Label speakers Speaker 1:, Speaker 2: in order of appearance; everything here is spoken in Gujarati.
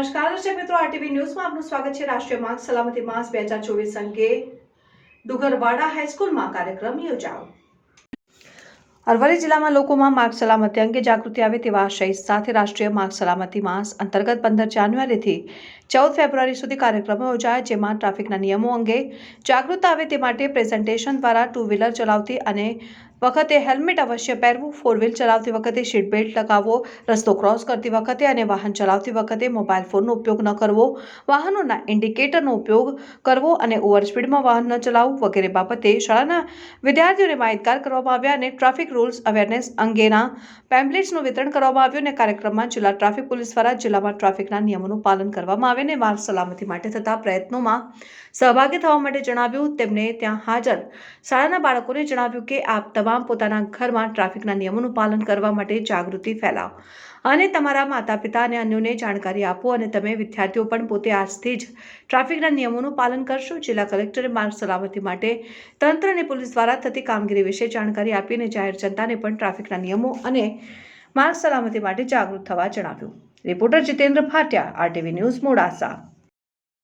Speaker 1: નમસ્કાર, દર્શક મિત્રો આરટીવી ન્યૂઝમાં આપનું સ્વાગત છે. રાષ્ટ્રીય માર્ગ સલામતી માસ બે હજાર ચોવીસ અંગે ડુગરવાડા હાઈસ્કૂલમાં કાર્યક્રમ યોજાયો. અરવલ્લી જિલ્લામાં લોકોમાં માર્ગ સલામતી અંગે જાગૃતિ આવે તેવા આશય સાથે રાષ્ટ્રીય માર્ગ સલામતી માસ અંતર્ગત પંદર જાન્યુઆરીથી ચૌદ ફેબ્રુઆરી સુધી કાર્યક્રમો યોજાયા, જેમાં ટ્રાફિકના નિયમો અંગે જાગૃતતા આવે તે માટે પ્રેઝન્ટેશન દ્વારા ટુ વ્હીલર ચલાવતી અને વખતે હેલ્મેટ અવશ્ય પહેરવું ફોર વ્હીલ ચલાવતી વખતે સીટ બેલ્ટ લગાવવો, રસ્તો ક્રોસ કરતી વખતે અને વાહન ચલાવતી વખતે મોબાઈલ ફોનનો ઉપયોગ ન કરવો, વાહનોના ઇન્ડિકેટરનો ઉપયોગ કરવો અને ઓવર સ્પીડમાં વાહન ન ચલાવવું વગેરે બાબતે શાળાના વિદ્યાર્થીઓને માહિતગાર કરવામાં આવ્યા અને ટ્રાફિક રૂલ્સ અવેરનેસ અંગેના પેમ્પલેટ્સનું વિતરણ કરવામાં આવ્યું અને કાર્યક્રમમાં જિલ્લા ટ્રાફિક પોલીસ દ્વારા જિલ્લામાં ટ્રાફિકના નિયમોનું પાલન કરવામાં આવે અને માર્ગ સલામતી માટે થતા પ્રયત્નોમાં સહભાગી થવા માટે જણાવ્યું. તેમને ત્યાં હાજર શાળાના બાળકોને જણાવ્યું કે આપ તમામ પોતાના ઘરમાં ટ્રાફિકના નિયમોનું પાલન કરવા માટે જાગૃતિ ફેલાવો. અને તમારા માતા પિતા અને અન્યોને જાણકારી આપો અને તમે વિદ્યાર્થીઓ પણ પોતે આજથી જ ટ્રાફિકના નિયમોનું પાલન કરશો. જિલ્લા કલેક્ટરે માર્ગ સલામતી માટે તંત્ર અને પોલીસ દ્વારા થતી કામગીરી વિશે જાણકારી આપીને જાહેર જનતાને પણ ટ્રાફિકના નિયમો અને માર્ગ સલામતી માટે જાગૃત થવા જણાવ્યું. Reporter Jitendra Bhatia, RTV news, Modasa.